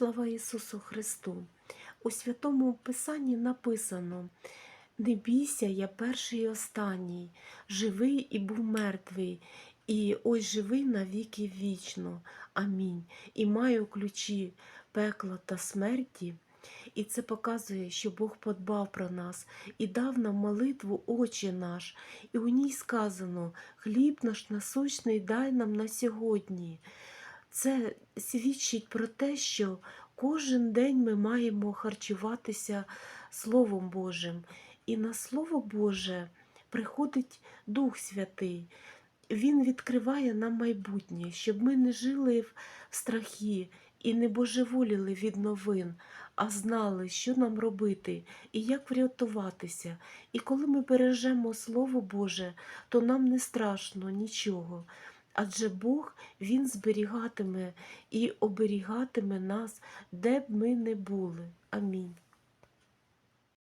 Слава Ісусу Христу! У Святому Писанні написано: Не бійся, я перший і останній, живий і був мертвий, і ось живий навіки вічно. Амінь. І маю ключі пекла та смерті. І це показує, що Бог подбав про нас і дав нам молитву Отче наш. І у ній сказано: хліб наш насущний дай нам на сьогодні. Це свідчить про те, що кожен день ми маємо харчуватися Словом Божим. І на Слово Боже приходить Дух Святий. Він відкриває нам майбутнє, щоб ми не жили в страхі і не божеволіли від новин, а знали, що нам робити і як врятуватися. І коли ми бережемо Слово Боже, то нам не страшно нічого. Адже Бог Він зберігатиме і оберігатиме нас, де б ми не були. Амінь.